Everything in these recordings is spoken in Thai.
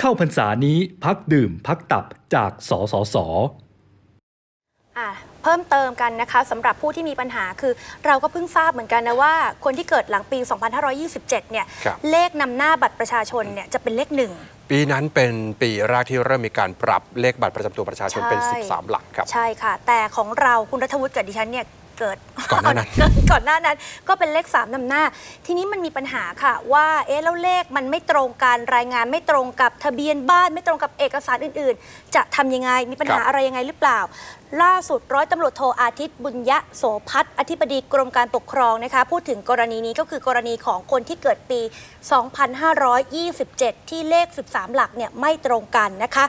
เข้าพรรษานี้พักดื่มพักตับจากสสสอะเพิ่มเติมกันนะคะสำหรับผู้ที่มีปัญหาคือเราก็เพิ่งทราบเหมือนกันนะว่า คนที่เกิดหลังปี 2527 เนี่ยครับเลขนำหน้าบัตรประชาชนเนี่ยจะเป็นเลขหนึ่งปีนั้นเป็นปีแรกที่เริ่มมีการปรับเลขบัตรประจำตัวประชาชนเป็นใช่13 หลักครับ ใช่ค่ะ แต่ของเราคุณรัฐวุฒิกับดิฉันเนี่ย เกิดก่อนหน้านั้นก่อนหน้านั้น ก็เป็นเลข 3นำหน้า ทีนี้มันมีปัญหาค่ะ ว่าเอ๊ะแล้วเลขมันไม่ตรงกันรายงานไม่ตรงกับทะเบียนบ้านไม่ตรงกับเอกสารอื่น ๆ จะทำยังไงมีปัญหาครับอะไรยังไงหรือเปล่า ล่าสุดร้อยตำรวจโทอาทิตย์บุญยะโสพัฒน์อธิบดีกรมการปกครองนะคะ พูดถึงกรณีนี้ก็คือกรณีของคนที่เกิดปี 2527 ที่เลข 13 หลักเนี่ยไม่ตรงกันนะคะ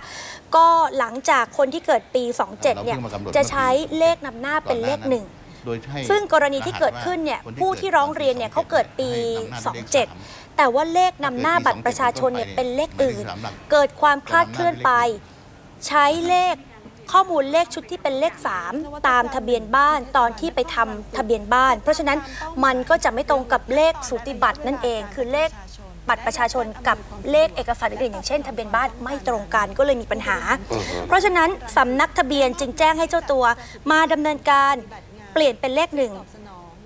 ก็หลังจากคนที่เกิดปี 27 เนี่ยเราเพิ่งมากำหนดจะใช้เลขนำหน้าเป็นเลขหนึ่งโดยให้ ซึ่งกรณีที่เกิดขึ้นเนี่ยรหัสว่าผู้ที่ร้องเรียนเนี่ยเขาเกิดปีให้นำหน้าด้วยเลขสาม27 แต่ว่าเลขนำหน้าบัตรประชาชนเนี่ยเป็นเลขอื่น เกิดความคลาดเคลื่อนไป ใช้เลขข้อมูลเลขชุดที่เป็นเลข 3 ตามทะเบียนบ้านตอนที่ไปทำทะเบียนบ้าน เพราะฉะนั้นมันก็จะไม่ตรงกับเลขสูติบัตรนั่นเอง คือเลขบัตรประชาชนกับเลขเอกสารอื่นๆอย่างเช่น ทะเบียนบ้านไม่ตรงกันก็เลยมีปัญหา เพราะฉะนั้นสำนักทะเบียนจึงแจ้งให้เจ้าตัวมาดำเนินการเป ลี่ยนเป็นเลขหนึ่ง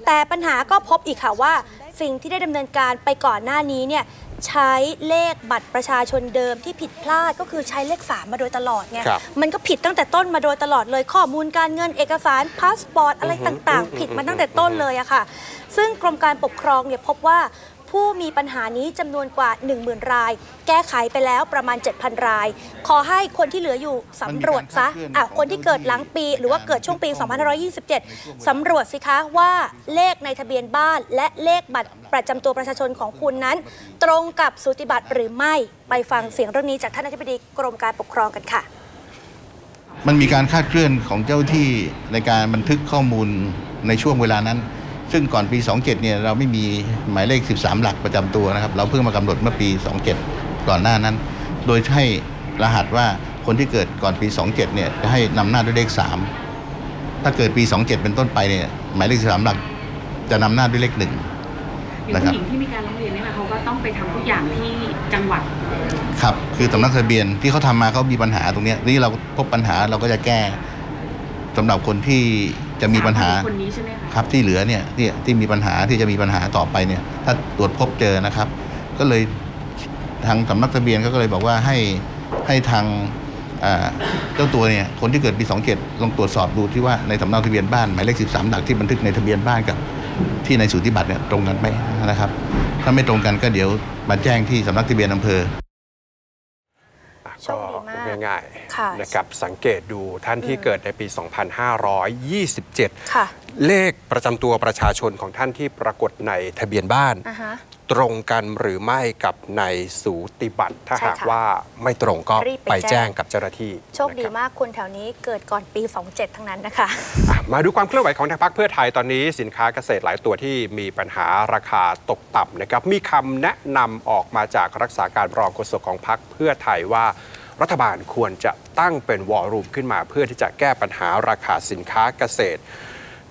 แต่ปัญหาก็พบอีกค่ะว่า สิ่งที่ได้ดำเนินการไปก่อนหน้านี้เนี่ยใช้เลขบัตรประชาชนเดิมที่ผิดพลาดก็คือใช้เลข 3 มาโดยตลอดไงครับมันก็ผิดตั้งแต่ต้นมาโดยตลอดเลยข้อมูลการเงินเอกสารพาสปอร์ตอะไรต่างๆ ผิดมาตั้งแต่ต้นเลยอะค่ะ ซึ่งกรมการปกครองเนี่ยพบว่า ผู้มีปัญหานี้จำนวนกว่า 10,000 ราย แก้ไขไปแล้วประมาณ 7,000 ราย ขอให้คนที่เหลืออยู่สำรวจซะอะคนที่เกิดหลังปี หรือว่าเกิดช่วงปี 2527 สำรวจสิคะว่าเลขในทะเบียนบ้าน และเลขบัตรประจำตัวประชาชนของคุณนั้น ตรงกับสูติบัตรหรือไม่ไปฟังเสียงเรื่องนี้จากท่านอธิบดีกรมการปกครองกันค่ะ มันมีการคาดเคลื่อนของเจ้าที่ในการบันทึกข้อมูลในช่วงเวลานั้น ซึ่งก่อนปี 27 เนี่ยเราไม่มีหมายเลข 13 หลักประจำตัวนะครับ เราเพิ่งมากำหนดเมื่อปี 27 ก่อนหน้านั้น โดยให้รหัสว่าคนที่เกิดก่อนปี 27 เนี่ยจะให้นำหน้าด้วยเลข 3 ถ้าเกิดปี 27 เป็นต้นไปเนี่ยหมายเลข 13 หลักจะนำหน้าด้วยเลขหนึ่งอย่างผู้หญิงที่มีการร้องเรียนเนี่ยนะเขาก็ต้องไปทำทุกอย่างที่จังหวัด ครับ คือสำนักทะเบียนที่เขาทำมาเขามีปัญหาตรงเนี้ยนี่เราพบปัญหาเราก็จะแก้สำหรับคนที่ จะมีปัญหาสมคนนี้ใช่ไหมคะครับที่เหลือเนี่ยที่ที่มีปัญหาที่จะมีปัญหาต่อไปเนี่ยถ้าตรวจพบเจอนะครับ ก็เลยทางสำนักทะเบียนเขาก็เลยบอกว่าให้ให้ทางอ่าเจ้าตัวเนี่ยคนที่เกิดปี 27 ลองตรวจสอบดูที่ว่าในสำเนาทะเบียนบ้านหมายเลข 13 หลักที่บันทึกในทะเบียนบ้านกับที่ในสูติบัตรเนี่ยตรงกันไหมนะครับ ถ้าไม่ตรงกันก็เดี๋ยวมาแจ้งที่สำนักทะเบียนอำเภอ อะ โช ก็ คดีมาก ง่ายค่ะๆนะครับสังเกตดูท่านที่เกิดในปี 2527ค่ะเลขประจำตัวประชาชนของท่านที่ปรากฏในทะเบียนบ้านอ่าฮะตรงกันหรือไม่กับในสูติบัตรถ้าใช่หากค่ะว่าไม่ตรงก็รีบไปไปแจ้แจ้งงกับเจ้าหน้าที่ โชคดีนะครับมากคนแถวนี้เกิดก่อนปี 27 ทั้งนั้นนะคะอะมาดูความเคลื่อนไหวของทางพรรคเพื่อไทยตอนนี้สินค้าเกษตรหลายตัวที่มีปัญหาราคาตกต่ำนะครับมีคำแนะนำออกมาจากรักษาการรองโฆษกของพรรคเพื่อไทยว่า รัฐบาลควรจะตั้งเป็นวอลลุ่มขึ้นมา เพื่อที่จะแก้ปัญหาราคาสินค้าเกษตร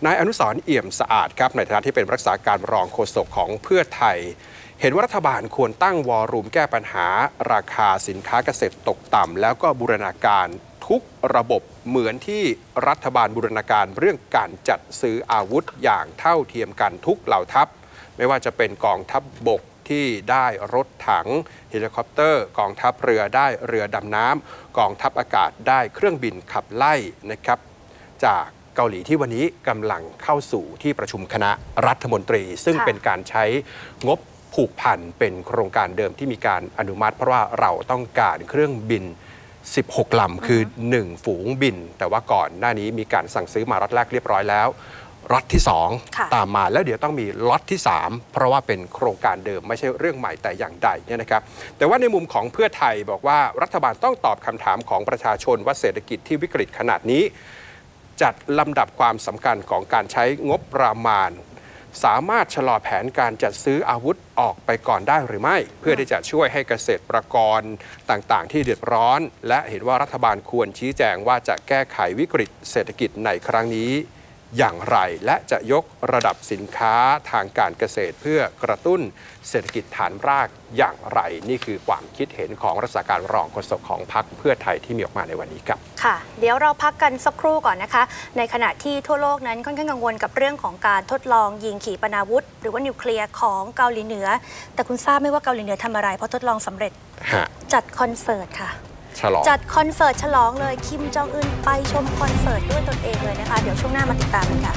นายอนุสร์เอี่ยมสะอาดครับในฐานะที่เป็นรักษาการรองโฆษกของเพื่อไทย เห็นว่ารัฐบาลควรตั้งวอลลุ่มแก้ปัญหา ราคาสินค้าเกษตรตกต่ำแล้วก็บูรณาการทุกระบบเหมือนที่รัฐบาลบูรณาการเรื่องการจัดซื้ออาวุธอย่างเท่าเทียมกันทุกเหล่าทัพ ไม่ว่าจะเป็นกองทัพบบก ที่ได้รถถังเฮลิคอปเตอร์ กองทัพเรือได้เรือดำน้ำกองทัพอากาศได้เครื่องบินขับไล่นะครับ จากเกาหลีที่วันนี้กำลังเข้าสู่ที่ประชุมคณะรัฐมนตรี ซึ่งค่ะเป็นการใช้งบผูกพันเป็นโครงการเดิมที่มีการอนุมัติ เพราะว่าเราต้องการเครื่องบิน 16 ลำ คือ 1 ฝูงบิน แต่ว่าก่อนหน้านี้มีการสั่งซื้อมาล็อตแรกเรียบร้อยแล้ว ล็อตที่ค่ะ2ตามมาแล้วเดี๋ยวต้องมีล็อตที่ 3 เพราะว่าเป็นโครงการเดิมไม่ใช่เรื่องใหม่แต่อย่างใดเนี่ยนะครับแต่ว่าในมุมของเพื่อไทยบอกว่ารัฐบาลต้องตอบคำถามของประชาชนว่าเศรษฐกิจที่วิกฤตขนาดนี้ จัดลำดับความสำคัญของการใช้งบประมาณสามารถชะลอแผนการจัดซื้ออาวุธออกไปก่อนได้หรือไม่ เพื่อที่จะช่วยให้เกษตรกรต่างๆ ที่เดือดร้อน และเห็นว่ารัฐบาลควรชี้แจงว่าจะแก้ไขวิกฤตเศรษฐกิจในครั้งนี้ อย่างไร และจะยกระดับสินค้าทางการเกษตรเพื่อกระตุ้นเศรษฐกิจฐานรากอย่างไร นี่คือความคิดเห็นของรักษาการรองโฆษกของพรรคเพื่อไทยที่มีออกมาในวันนี้ครับค่ะ เดี๋ยวเราพักกันสักครู่ก่อนนะคะ ในขณะที่ทั่วโลกนั้นค่อนข้างกังวลกับเรื่องของการทดลองยิงขีปนาวุธ หรือว่านิวเคลียร์ของเกาหลีเหนือ แต่คุณทราบไหมว่าเกาหลีเหนือทำอะไรเพราะทดลองสำเร็จฮะจัดคอนเสิร์ตค่ะ ฉลอง จัดคอนเสิร์ตฉลองเลยคิมจองอึนไปชมคอนเสิร์ตด้วยตนเองเลยนะคะ เดี๋ยวช่วงหน้ามาติดตามกันค่ะ